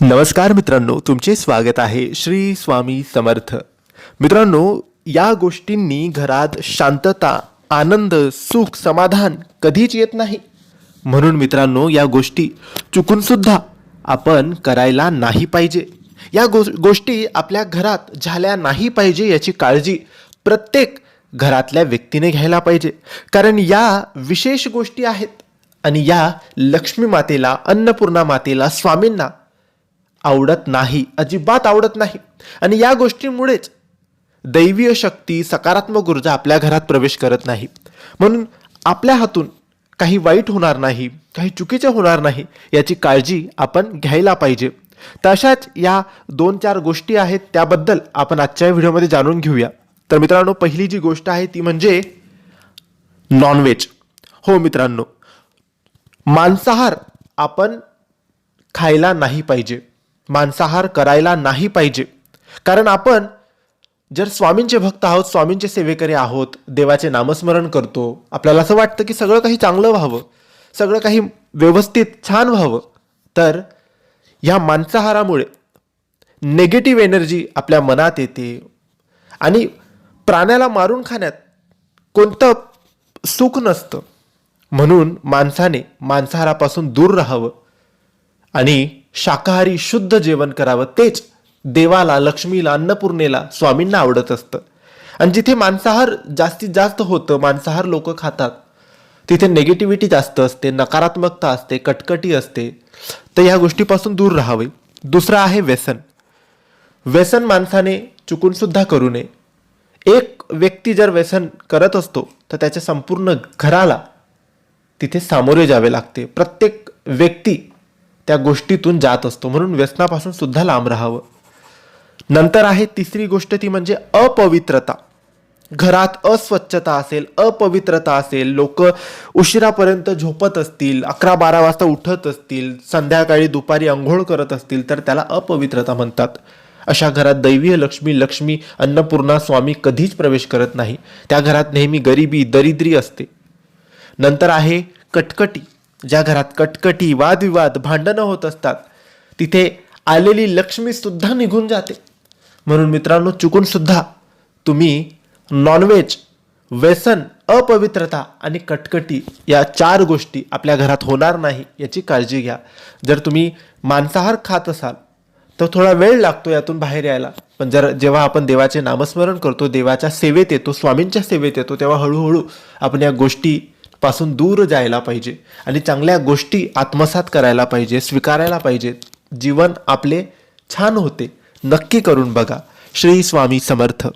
नमस्कार मित्रांनो तुमचे स्वागत आहे श्री स्वामी समर्थ. मित्रांनो या गोष्टींनी घरात शांतता आनंद सुख समाधान कधीच येत नाही. म्हणून मित्रांनो या गोष्टी चुकूनसुद्धा आपण करायला नाही पाहिजे. या गो गोष्टी आपल्या घरात झाल्या नाही पाहिजे याची काळजी प्रत्येक घरातल्या व्यक्तीने घ्यायला पाहिजे. कारण या विशेष गोष्टी आहेत. आणि या लक्ष्मी मातेला अन्नपूर्णा मातेला स्वामींना आवडत नाही अजिबात आवडत नाही. आणि या गोष्टीमुळेच दैवीय शक्ती सकारात्मक ऊर्जा आपल्या घरात प्रवेश करत नाही. म्हणून आपल्या हातून काही वाईट होणार नाही काही चुकीचे होणार नाही याची काळजी आपण घ्यायला पाहिजे. तशाच या दोन चार गोष्टी आहेत त्याबद्दल आपण आजच्या व्हिडिओमध्ये जाणून घेऊया. तर मित्रांनो पहिली जी गोष्ट आहे ती म्हणजे नॉनव्हेज हो मित्रांनो मांसाहार आपण खायला नाही पाहिजे. मांसाहार करायला नाही पाहिजे. कारण आपण जर स्वामींचे भक्त आहोत स्वामींचे सेवेकरी आहोत देवाचे नामस्मरण करतो आपल्याला असं वाटतं की सगळं काही चांगलं व्हावं सगळं काही व्यवस्थित छान व्हावं तर ह्या मांसाहारामुळे नेगेटिव्ह एनर्जी आपल्या मनात येते आणि प्राण्याला मारून खाण्यात कोणतं सुख नसतं. म्हणून माणसाने मांसाहारापासून दूर राहावं आणि शाकाहारी शुद्ध जेवण करावं तेच देवाला लक्ष्मीला अन्नपूर्णेला स्वामींना आवडत असतं. आणि जिथे मांसाहार जास्तीत जास्त होतं मांसाहार लोक खातात तिथे नेगेटिव्हिटी जास्त असते नकारात्मकता असते कटकटी असते तर ह्या गोष्टीपासून दूर राहावे. दुसरं आहे व्यसन. व्यसन माणसाने चुकूनसुद्धा करू नये. एक व्यक्ती जर व्यसन करत असतो तर त्याच्या संपूर्ण घराला तिथे सामोरे जावे लागते. प्रत्येक व्यक्ती त्या गोष्टीतून जात असतो. म्हणून व्यसनापासून सुद्धा लांब राहावं. नंतर आहे तिसरी गोष्ट ती म्हणजे अपवित्रता. घरात अस्वच्छता असेल अपवित्रता असेल लोक उशिरापर्यंत झोपत असतील अकरा बारा वाजता उठत असतील संध्याकाळी दुपारी अंघोळ करत असतील तर त्याला अपवित्रता म्हणतात. अशा घरात दैवीय लक्ष्मी लक्ष्मी अन्नपूर्णा स्वामी कधीच प्रवेश करत नाही. त्या घरात नेहमी गरिबी दरिद्री असते. नंतर आहे कटकटी. ज्या घरात कटकटी वादविवाद भांडणं होत असतात तिथे आलेली लक्ष्मी सुद्धा निघून जाते. म्हणून मित्रांनो चुकून सुद्धा तुम्ही नॉनव्हेज व्यसन अपवित्रता आणि कटकटी या चार गोष्टी आपल्या घरात होणार नाही याची काळजी घ्या. जर तुम्ही मांसाहार खात असाल तर थोडा वेळ लागतो यातून बाहेर यायला. पण जर जेव्हा आपण देवाचे नामस्मरण करतो देवाच्या सेवेत येतो स्वामींच्या सेवेत येतो तेव्हा हळूहळू आपण या गोष्टी पासून दूर जायला पाहिजे आणि चांगल्या गोष्टी आत्मसात करायला पाहिजे स्वीकारायला पाहिजे. जीवन आपले छान होते. नक्की करून बघा. श्री स्वामी समर्थ.